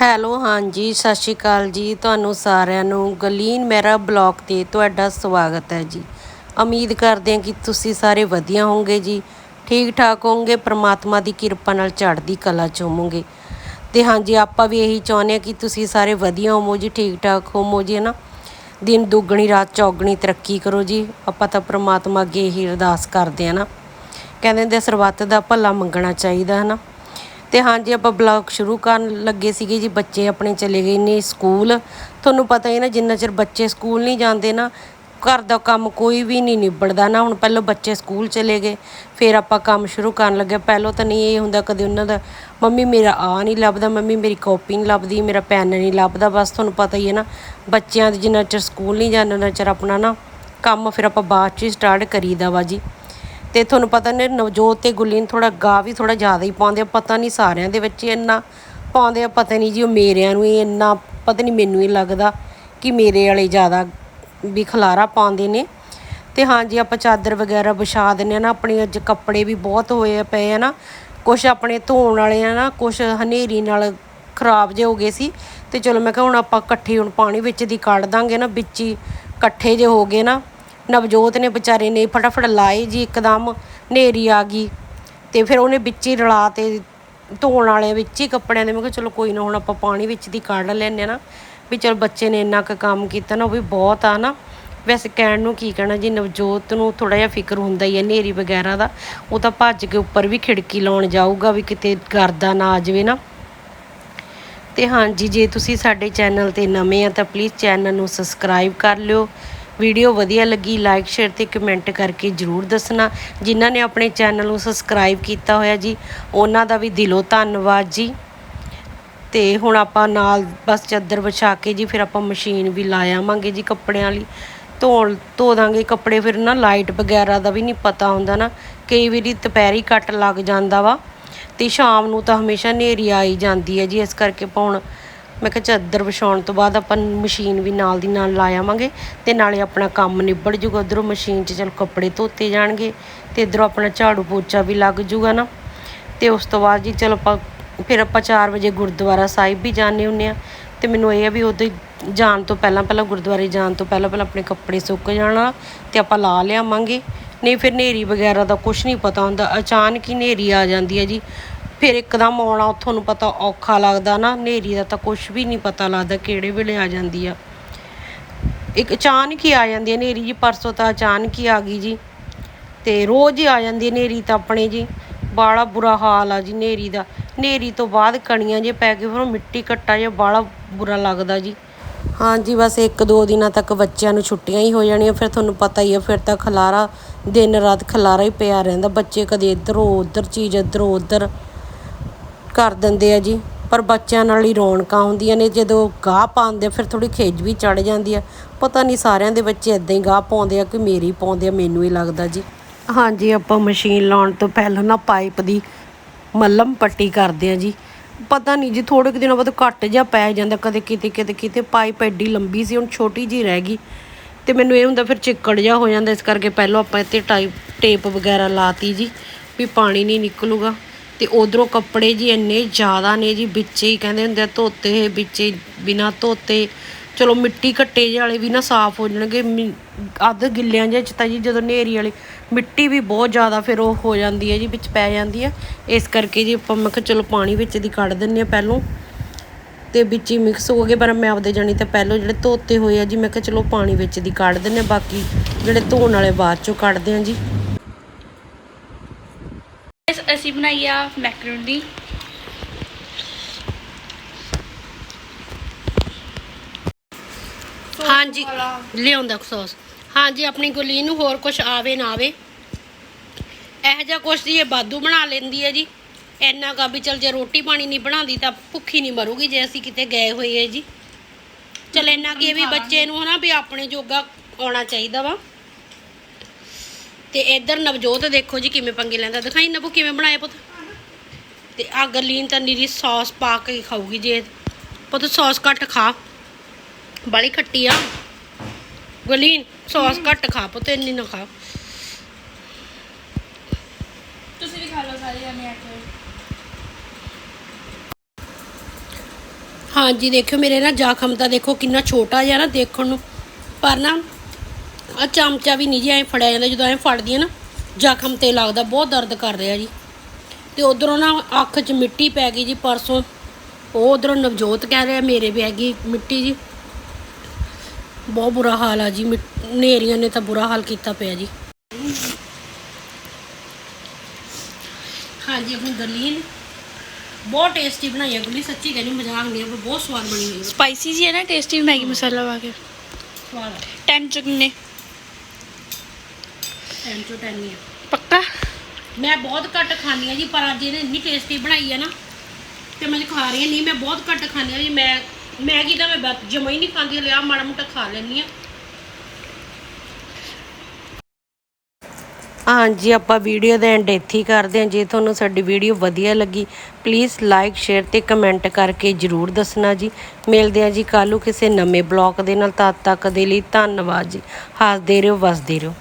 Hello, ਹਾਂਜੀ, ਸਤਿ ਸ਼੍ਰੀ ਅਕਾਲ ਜੀ। ਤੁਹਾਨੂੰ ਸਾਰਿਆਂ ਨੂੰ ਗਲੀਨ ਮੇਰਾ ਬਲੌਗ ਤੇ ਤੁਹਾਡਾ ਸਵਾਗਤ ਹੈ ਜੀ। ਉਮੀਦ ਕਰਦੇ ਹਾਂ ਕਿ ਤੁਸੀਂ ਸਾਰੇ ਵਧੀਆ ਹੋਵੋਗੇ ਜੀ। ਠੀਕ ਠਾਕ ਹੋਵੋਗੇ, ਪ੍ਰਮਾਤਮਾ ਦੀ ਕਿਰਪਾ ਨਾਲ ਚੜ੍ਹਦੀ ਕਲਾ ਚ ਹੋਵੋਗੇ। ਤੇ ਹਾਂਜੀ, ਆਪਾਂ ਵੀ ਇਹੀ ਚਾਹੁੰਦੇ ਹਾਂ ਕਿ ਤੁਸੀਂ ਸਾਰੇ ਵਧੀਆ ਹੋਵੋ ਜੀ ਠੀਕ ਠਾਕ ਹੋਵੋ ਜੀ ਨਾ? ਦਿਨ ਦੁੱਗਣੀ, ਰਾਤ ਚੌਗਣੀ ਤਰੱਕੀ ਕਰੋ ਜੀ। ਆਪਾਂ ਤਾਂ ਪ੍ਰਮਾਤਮਾ ਅੱਗੇ ਇਹੀ ਅਰਦਾਸ ਕਰਦੇ ਹਾਂ ਨਾ? ਕਹਿੰਦੇ ਹੁੰਦੇ ਸਰਬੱਤ ਦਾ ਭਲਾ ਮੰਗਣਾ ਚਾਹੀਦਾ, ਹੈ ਨਾ? ਤੇ ਹਾਂਜੀ ਆਪਾਂ ਬਲੌਗ ਸ਼ੁਰੂ ਕਰਨ ਲੱਗੇ ਸੀਗੇ ਜੀ, ਬੱਚੇ ਆਪਣੇ ਚਲੇ ਗਏ ਨੇ ਸਕੂਲ। ਤੁਹਾਨੂੰ ਪਤਾ ਹੀ ਨਾ, ਜਿੰਨਾ ਚਿਰ ਬੱਚੇ ਸਕੂਲ ਨਹੀਂ ਜਾਂਦੇ ਨਾ, ਘਰ ਦਾ ਕੰਮ ਕੋਈ ਵੀ ਨਹੀਂ ਨਿਬੜਦਾ ਨਾ। ਹੁਣ ਪਹਿਲਾਂ ਬੱਚੇ ਸਕੂਲ ਚਲੇ ਗਏ, ਫਿਰ ਆਪਾਂ ਕੰਮ ਸ਼ੁਰੂ ਕਰਨ ਲੱਗੇ। ਪਹਿਲਾਂ ਤਾਂ ਨਹੀਂ ਇਹ ਹੁੰਦਾ ਕਦੇ ਉਹਨਾਂ ਦਾ, ਮੰਮੀ, ਮੇਰਾ ਆ ਨਹੀਂ ਲੱਭਦਾ, ਮੰਮੀ, ਮੇਰੀ ਕਾਪੀ ਨਹੀਂ ਲੱਭਦੀ, ਮੇਰਾ ਪੈਨ ਨਹੀਂ ਲੱਭਦਾ। ਬਸ ਤੁਹਾਨੂੰ ਪਤਾ ਹੀ ਹੈ ਨਾ, ਬੱਚਿਆਂ ਦੇ ਜਿੰਨਾ ਚਿਰ ਸਕੂਲ ਨਹੀਂ ਜਾਂਦਾ, ਉਹਨਾਂ ਚਿਰ ਆਪਣਾ ਨਾ ਕੰਮ ਫਿਰ ਆਪਾਂ ਬਾਅਦ ਚ ਹੀ ਸਟਾਰਟ ਕਰੀਦਾ ਵਾ ਜੀ। ਤੇ ਤੁਹਾਨੂੰ ਪਤਾ ਨੇ ਨਵਜੋਤ ਤੇ ਗੁੱਲੀਨ ਥੋੜਾ ਗਾ ਵੀ ਥੋੜਾ ਜ਼ਿਆਦਾ ਹੀ ਪਾਉਂਦੇ ਆ, ਪਤਾ ਨਹੀਂ ਸਾਰਿਆਂ ਦੇ ਵਿੱਚ ਇੰਨਾ ਪਾਉਂਦੇ ਆ, ਪਤਾ ਨਹੀਂ ਜੀ ਉਹ ਮੇਰਿਆਂ ਨੂੰ ਹੀ ਇੰਨਾ ਪਤਾ ਨਹੀਂ ਮੈਨੂੰ ਹੀ ਲੱਗਦਾ ਕਿ ਮੇਰੇ ਵਾਲੇ ਜ਼ਿਆਦਾ ਵੀ ਖਲਾਰਾ ਪਾਉਂਦੇ ਨੇ। ਤੇ ਹਾਂਜੀ ਆਪਾਂ ਚਾਦਰ ਵਗੈਰਾ ਵਿਛਾ ਦਿੰਨੇ ਆ ਨਾ, ਆਪਣੇ ਅੱਜ ਕੱਪੜੇ ਵੀ ਬਹੁਤ ਹੋਏ ਪਏ ਆ ਨਾ ਕੁਝ ਆਪਣੇ ਧੋਣ ਵਾਲੇ ਆ ਨਾ ਕੁਝ ਹਨੇਰੀ ਨਾਲ ਖਰਾਬ ਜਿਹੇ ਹੋ ਗਏ ਸੀ। ਤੇ ਚਲੋ ਮੈਂ ਕਿਹਾ ਹੁਣ ਆਪਾਂ ਇਕੱਠੇ ਹੁਣ ਪਾਣੀ ਵਿੱਚ ਦੀ ਕੱਢ ਦਾਂਗੇ ਨਾ, ਵਿੱਚ ਹੀ ਇਕੱਠੇ ਜੇ ਹੋ ਗਏ ਨਾ ਨਵਜੋਤ ਨੇ ਵਿਚਾਰੇ ਨੇ ਫਟਾਫਟ ਲਾਏ ਜੀ, ਇੱਕਦਮ ਨੇਰੀ ਆ ਗਈ ਤੇ ਫਿਰ ਉਹਨੇ ਵਿੱਚ ਹੀ ਰਲਾ ਤੇ ਧੋਣ ਵਾਲੇ ਵਿੱਚ ਹੀ ਕੱਪੜਿਆਂ ਦੇ, ਮੈਂ ਕਿਹਾ ਚਲੋ ਕੋਈ ਨਾ, ਹੁਣ ਆਪਾਂ ਪਾਣੀ ਵਿੱਚ ਦੀ ਕੱਢ ਲੈਨੇ ਆ ਨਾ ਵੀ ਚਲ ਬੱਚੇ ਨੇ ਇੰਨਾ ਕੁ ਕੰਮ ਕੀਤਾ ਨਾ, ਉਹ ਵੀ ਬਹੁਤ ਆ ਨਾ। ਵੈਸੇ ਕਹਿਣ ਨੂੰ ਕੀ ਕਹਿਣਾ ਜੀ, ਨਵਜੋਤ ਨੂੰ ਥੋੜਾ ਜਿਹਾ ਫਿਕਰ ਹੁੰਦਾ ਹੀ ਹੈ ਨੇਰੀ ਵਗੈਰਾ ਦਾ, ਉਹ ਤਾਂ ਭੱਜ ਕੇ ਉੱਪਰ ਵੀ ਖਿੜਕੀ ਲਾਉਣ ਜਾਊਗਾ ਵੀ ਕਿਤੇ ਗਰਦਾ ਨਾ ਆ ਜਾਵੇ ਨਾ। ਤੇ ਹਾਂਜੀ, ਜੇ ਤੁਸੀਂ ਸਾਡੇ ਚੈਨਲ ਤੇ ਨਵੇਂ ਆ ਤਾਂ ਪਲੀਜ਼ ਚੈਨਲ ਨੂੰ ਸਬਸਕ੍ਰਾਈਬ ਕਰ ਲਿਓ। ਵੀਡੀਓ ਵਧੀਆ ਲੱਗੀ ਲਾਈਕ ਸ਼ੇਅਰ ਤੇ ਕਮੈਂਟ ਕਰਕੇ ਜਰੂਰ ਦੱਸਣਾ। ਜਿਨ੍ਹਾਂ ਨੇ ਆਪਣੇ ਚੈਨਲ ਨੂੰ ਸਬਸਕ੍ਰਾਈਬ ਕੀਤਾ ਹੋਇਆ ਜੀ, ਉਹਨਾਂ ਦਾ ਵੀ ਦਿਲੋਂ ਧੰਨਵਾਦ ਜੀ। ਤੇ ਹੁਣ ਆਪਾਂ ਨਾਲ ਬਸ ਚਾਦਰ ਵਿਛਾ ਕੇ ਜੀ, ਫਿਰ ਆਪਾਂ ਮਸ਼ੀਨ ਵੀ ਲਾ ਆਵਾਂਗੇ ਜੀ ਕੱਪੜਿਆਂ ਵਾਲੀ ਧੋਣ ਧੋ ਦਾਂਗੇ ਕੱਪੜੇ, ਫਿਰ ਨਾ ਲਾਈਟ ਵਗੈਰਾ ਦਾ ਵੀ ਨਹੀਂ ਪਤਾ ਹੁੰਦਾ ਨਾ। ਕਈ ਵਾਰੀ ਦੁਪਹਿਰੀ ਕੱਟ ਲੱਗ ਜਾਂਦਾ ਵਾ। ਤੇ ਸ਼ਾਮ ਨੂੰ ਤਾਂ ਹਮੇਸ਼ਾ ਹਨੇਰੀ ਆਈ ਜਾਂਦੀ ਹੈ ਜੀ, ਇਸ ਕਰਕੇ ਆਪਾਂ ਹੁਣ ਮੈਂ ਕਿਹਾ ਚਾਦਰ ਵਿਛਾਉਣ ਤੋਂ ਬਾਅਦ ਆਪਾਂ ਮਸ਼ੀਨ ਵੀ ਨਾਲ ਦੀ ਨਾਲ ਲਾ ਆਵਾਂਗੇ ਤੇ ਨਾਲੇ ਆਪਣਾ ਕੰਮ ਨਿਬੜ ਜੂਗਾ, ਉਧਰੋਂ ਮਸ਼ੀਨ 'ਚ ਚਲ ਕੱਪੜੇ ਧੋਤੇ ਜਾਣਗੇ ਤੇ ਇਧਰੋਂ ਆਪਣਾ ਝਾੜੂ ਪੋਚਾ ਵੀ ਲੱਗ ਜੂਗਾ ਨਾ। ਤੇ ਉਸ ਤੋਂ ਬਾਅਦ ਜੀ ਚਲ ਆਪਾਂ, ਫਿਰ ਆਪਾਂ 4 ਵਜੇ ਗੁਰਦੁਆਰਾ ਸਾਹਿਬ ਵੀ ਜਾਂਦੇ ਹੁੰਨੇ ਆ ਤੇ ਮੈਨੂੰ ਇਹ ਆ ਵੀ ਉਹਦੇ ਜਾਣ ਤੋਂ ਪਹਿਲਾਂ ਪਹਿਲਾਂ ਗੁਰਦੁਆਰੇ ਜਾਣ ਤੋਂ ਪਹਿਲਾਂ ਪਹਿਲਾਂ ਆਪਣੇ ਕੱਪੜੇ ਸੁੱਕ ਜਾਣਾ ਤੇ ਆਪਾਂ ਲਾ ਲਿਆਵਾਂਗੇ। ਨਹੀਂ ਫਿਰ ਨੇਰੀ ਵਗੈਰਾ ਦਾ ਕੁਝ ਨਹੀਂ ਪਤਾ ਹੁੰਦਾ, ਅਚਾਨਕ ਹੀ ਨੇਰੀ ਆ ਜਾਂਦੀ ਹੈ ਜੀ। ਫਿਰ ਇੱਕਦਮ ਆਉਣਾ, ਤੁਹਾਨੂੰ ਪਤਾ ਔਖਾ ਲੱਗਦਾ ਨਾ, ਹਨੇਰੀ ਦਾ ਤਾਂ ਕੁਝ ਵੀ ਨਹੀਂ ਪਤਾ ਲੱਗਦਾ ਕਿਹੜੇ ਵੇਲੇ ਆ ਜਾਂਦੀ ਆ। ਇੱਕ ਅਚਾਨਕ ਹੀ ਆ ਜਾਂਦੀ ਹੈ ਹਨੇਰੀ ਜੀ, ਪਰਸੋਂ ਤਾਂ ਅਚਾਨਕ ਹੀ ਆ ਗਈ ਜੀ। ਤੇ ਰੋਜ਼ ਹੀ ਆ ਜਾਂਦੀ ਹੈ ਹਨੇਰੀ ਤਾਂ ਆਪਣੇ ਜੀ। ਬਾਲਾ ਬੁਰਾ ਹਾਲ ਆ ਜੀ ਹਨੇਰੀ ਦਾ। ਹਨੇਰੀ ਤੋਂ ਬਾਅਦ ਕਣੀਆਂ ਜੇ ਪੈ ਕੇ ਫਿਰ ਉਹ ਮਿੱਟੀ ਘੱਟਾ ਜਿਹਾ ਬਾਲਾ ਬੁਰਾ ਲੱਗਦਾ ਜੀ। ਹਾਂਜੀ ਬਸ ਇੱਕ ਦੋ ਦਿਨਾਂ ਤੱਕ ਬੱਚਿਆਂ ਨੂੰ ਛੁੱਟੀਆਂ ਹੀ ਹੋ ਜਾਣੀਆਂ, ਫਿਰ ਤੁਹਾਨੂੰ ਪਤਾ ਹੀ ਆ, ਫਿਰ ਤਾਂ ਖਲਾਰਾ ਦਿਨ ਰਾਤ ਖਲਾਰਾ ਹੀ ਪਿਆ ਰਹਿੰਦਾ। ਬੱਚੇ ਕਦੇ ਇੱਧਰੋਂ ਉੱਧਰ, ਚੀਜ਼ ਇੱਧਰੋਂ ਉੱਧਰ। ਕਰ ਦਿੰਦੇ ਆ ਜੀ। ਪਰ ਬੱਚਿਆਂ ਨਾਲ ਹੀ ਰੌਣਕਾਂ ਹੁੰਦੀਆਂ ਨੇ। ਜਦੋਂ ਗਾਹ ਪਾਉਂਦੇ ਆ, ਫਿਰ ਥੋੜੀ ਖਿੱਚ ਵੀ ਚੜ ਜਾਂਦੀ ਆ। ਪਤਾ ਨਹੀਂ ਸਾਰਿਆਂ ਦੇ ਬੱਚੇ ਇਦਾਂ ਹੀ ਗਾਹ ਪਾਉਂਦੇ ਆ ਕਿ ਮੇਰੀ ਪਾਉਂਦੇ ਆ ਮੈਨੂੰ ਹੀ ਲੱਗਦਾ ਜੀ। ਹਾਂਜੀ ਆਪਾਂ ਮਸ਼ੀਨ ਲਾਉਣ ਤੋਂ ਪਹਿਲਾਂ ਨਾ ਪਾਈਪ ਦੀ ਮੱਲਮ ਪੱਟੀ ਕਰਦੇ ਆ ਜੀ। ਪਤਾ ਨਹੀਂ ਜੀ ਥੋੜੇ ਕੁ ਦਿਨਾਂ ਬਾਅਦ ਘੱਟ ਜਾ ਪੈ ਜਾਂਦਾ। ਕਦੇ ਕਿਤੇ ਕਿਤੇ ਕਿਤੇ ਪਾਈਪ ਐਡੀ ਲੰਬੀ ਸੀ ਹੁਣ ਛੋਟੀ ਜੀ ਰਹਿ ਗਈ। ਤੇ ਮੈਨੂੰ ਇਹ ਹੁੰਦਾ ਫਿਰ ਚਿੱਕੜ ਜਾ ਹੋ ਜਾਂਦਾ। ਇਸ ਕਰਕੇ ਪਹਿਲਾਂ ਆਪਾਂ ਇੱਥੇ ਟਾਈਪ ਟੇਪ ਵਗੈਰਾ ਲਾਤੀ ਜੀ ਵੀ ਪਾਣੀ ਨਹੀਂ ਨਿਕਲੂਗਾ। ਤੇ ਉਧਰੋਂ ਕੱਪੜੇ ਜੀ ਇੰਨੇ ਜ਼ਿਆਦਾ ਨੇ ਜੀ ਵਿੱਚੇ ਹੀ ਕਹਿੰਦੇ ਹੁੰਦੇ ਆ ਧੋਤੇ ਹੋਏ ਵਿੱਚੇ ਬਿਨਾ ਧੋਤੇ। ਚਲੋ ਮਿੱਟੀ ਘੱਟੇ ਜਿਹੇ ਵਾਲੇ ਵੀ ਨਾ ਸਾਫ਼ ਹੋ ਜਾਣਗੇ। ਮਿ- ਅੱਧ ਗਿੱਲਿਆਂ ਜਿਹੇ ਚ ਤਾਂ ਜੀ ਜਦੋਂ ਨੇਰੀ ਵਾਲੇ ਮਿੱਟੀ ਵੀ ਬਹੁਤ ਜ਼ਿਆਦਾ ਫਿਰ ਉਹ ਹੋ ਜਾਂਦੀ ਹੈ ਜੀ ਵਿੱਚ ਪੈ ਜਾਂਦੀ ਹੈ। ਇਸ ਕਰਕੇ ਜੀ ਆਪਾਂ ਮੈਂ ਕਿਹਾ ਚਲੋ ਪਾਣੀ ਵਿੱਚ ਦੀ ਕੱਢ ਦਿੰਨੇ ਆ ਪਹਿਲੋਂ। ਤੇ ਵਿੱਚ ਹੀ ਮਿਕਸ ਹੋ ਗਏ ਪਰ ਮੈਂ ਆਪਦੇ ਜਾਣੀ ਤਾਂ ਪਹਿਲੋਂ ਜਿਹੜੇ ਧੋਤੇ ਹੋਏ ਆ ਜੀ ਮੈਂ ਕਿਹਾ ਚਲੋ ਪਾਣੀ ਵਿੱਚ ਦੀ ਕੱਢ ਦਿੰਨੇ ਆ, ਬਾਕੀ ਜਿਹੜੇ ਧੋਣ ਵਾਲੇ ਬਾਅਦ ਚੋਂ ਕੱਢਦੇ ਆ ਜੀ। ਅਸੀਂ ਬਣਾਈ ਆ ਮੈਕਰੋਨੀ ਹਾਂਜੀ। ਲਿਆਉਂਦਾ ਸੌਸ। ਹਾਂਜੀ ਆਪਣੀ ਗੁਲੀ ਨੂੰ ਹੋਰ ਕੁਝ ਆਵੇ ਨਾ ਆਵੇ। ਇਹੋ ਜਿਹਾ ਕੁਛ ਜੀ ਇਹ ਬਾਦੂ ਬਣਾ ਲੈਂਦੀ ਹੈ ਜੀ। ਇੰਨਾ ਕਾ ਵੀ ਚਲ ਜੇ ਰੋਟੀ ਪਾਣੀ ਨਹੀਂ ਬਣਾਉਂਦੀ ਤਾਂ ਭੁੱਖੀ ਨਹੀਂ ਮਰੂਗੀ ਜੇ ਅਸੀਂ ਕਿਤੇ ਗਏ ਹੋਏ ਹੈ ਜੀ। ਚਲ ਇੰਨਾ ਕੀ ਵੀ ਬੱਚੇ ਨੂੰ ਹਨਾ ਵੀ ਆਪਣੇ ਜੋਗਾ ਆਉਣਾ ਚਾਹੀਦਾ ਵਾ। ਤੇ ਇੱਧਰ ਨਵਜੋਤ ਦੇਖੋ ਜੀ ਕਿਵੇਂ ਪੰਗੇ ਲੈਂਦਾ। ਦਿਖਾਈ ਨਵੂ ਕਿਵੇਂ ਬਣਾਇਆ ਪੁੱਤ? ਤੇ ਆ ਗਰਲੀਨ ਤਾਂ ਨੀਰੀ ਸੌਸ ਪਾ ਕੇ ਖਾਊਗੀ ਜੇ। ਪੁੱਤ ਸੌਸ ਘੱਟ ਖਾ। ਬਾਲੀ ਖੱਟੀ ਆ। ਗਰਲੀਨ ਸੌਸ ਘੱਟ ਖਾ ਪੁੱਤ ਇੰਨੀ ਨਾ ਖਾ। ਤੁਸੀਂ ਵੀ ਖਾ ਲਓ ਸਾਰੇ ਜਾਨੇ ਆ ਕੇ। ਹਾਂਜੀ ਦੇਖਿਓ ਮੇਰੇ ਨਾ ਜ਼ਖਮ ਤਾਂ ਦੇਖੋ ਕਿੰਨਾ ਛੋਟਾ ਜਿਹਾ ਨਾ ਦੇਖਣ ਨੂੰ। ਪਰ ਨਾ ਆ ਚਮਚਾ ਵੀ ਨਹੀਂ ਜੀ ਐ ਫੜਿਆ ਜਾਂਦਾ ਜਦੋਂ ਐ ਫੜਦੀ ਆ ਨਾ ਜ਼ਖਮ ਤੇ ਲੱਗਦਾ ਬਹੁਤ ਦਰਦ ਕਰ ਰਿਹਾ ਜੀ। ਤੇ ਉਧਰੋਂ ਨਾ ਅੱਖ 'ਚ ਮਿੱਟੀ ਪੈ ਗਈ ਜੀ ਪਰਸੋਂ। ਉਹ ਉਧਰੋਂ ਨਵਜੋਤ ਕਹਿ ਰਿਹਾ ਮੇਰੇ ਵੀ ਹੈਗੀ ਮਿੱਟੀ ਜੀ। ਬਹੁਤ ਬੁਰਾ ਹਾਲ ਆ ਜੀ ਹਨੇਰੀਆਂ ਨੇ ਤਾਂ ਬੁਰਾ ਹਾਲ ਕੀਤਾ ਪਿਆ ਜੀ। ਹਾਂਜੀ ਹੁਣ ਗਲੀਨ ਬਹੁਤ ਟੇਸਟੀ ਬਣਾਈ ਹੈ ਗੁੱਲੀ ਸੱਚੀ ਕਹਿੰਦੀ ਮਜ਼ਾਕ ਨਹੀਂ ਹੈ ਬਹੁਤ ਸਵਾਦ ਬਣੀ ਹੋਈ ਹੈ ਸਪਾਈਸੀ ਜੀ ਹੈ ਨਾ ਟੇਸਟੀ ਮੈਗੀ ਮਸਾਲਾ ਪਾ ਕੇ। ਸਵਾਦ ਹੈ 10 ਚੁਗਨੇ ਹੀ ਪੱਕਾ? ਮੈਂ ਬਹੁਤ ਘੱਟ ਖਾਂਦੀ ਹਾਂ ਜੀ ਪਰ ਅੱਜ ਇਹਨੇ ਇੰਨੀ ਟੇਸਟੀ ਬਣਾਈ ਹੈ ਨਾ ਤੇ ਮੈਂ ਖਾ ਰਹੀ ਨਹੀਂ ਮੈਂ ਬਹੁਤ ਘੱਟ ਖਾਂਦੀ ਹਾਂ ਜੀ। ਮੈਂ ਮੈਗੀ ਤਾਂ ਮੈਂ ਜਮਾਂ ਹੀ ਨਹੀਂ ਖਾਂਦੀ ਲਿਆ ਮਾੜਾ ਮੋਟਾ ਖਾ ਲੈਂਦੀ ਹਾਂ ਹਾਂਜੀ ਆਪਾਂ ਵੀਡੀਓ ਦਾ ਐਂਡ ਇੱਥੇ ਹੀ ਕਰਦੇ ਹਾਂ। ਜੇ ਤੁਹਾਨੂੰ ਸਾਡੀ ਵੀਡੀਓ ਵਧੀਆ ਲੱਗੀ ਪਲੀਜ਼ ਲਾਈਕ ਸ਼ੇਅਰ ਤੇ ਕਮੈਂਟ ਕਰਕੇ ਜਰੂਰ ਦੱਸਣਾ ਜੀ। ਮਿਲਦੇ ਹਾਂ ਜੀ ਕੱਲ੍ਹ ਨੂੰ ਕਿਸੇ ਨਵੇਂ ਬਲੌਗ ਦੇ ਨਾਲ। ਤਦ ਤੱਕ ਦੇ ਲਈ ਧੰਨਵਾਦ ਜੀ। ਹੱਸਦੇ ਰਹੋ ਵਸਦੇ ਰਹੋ।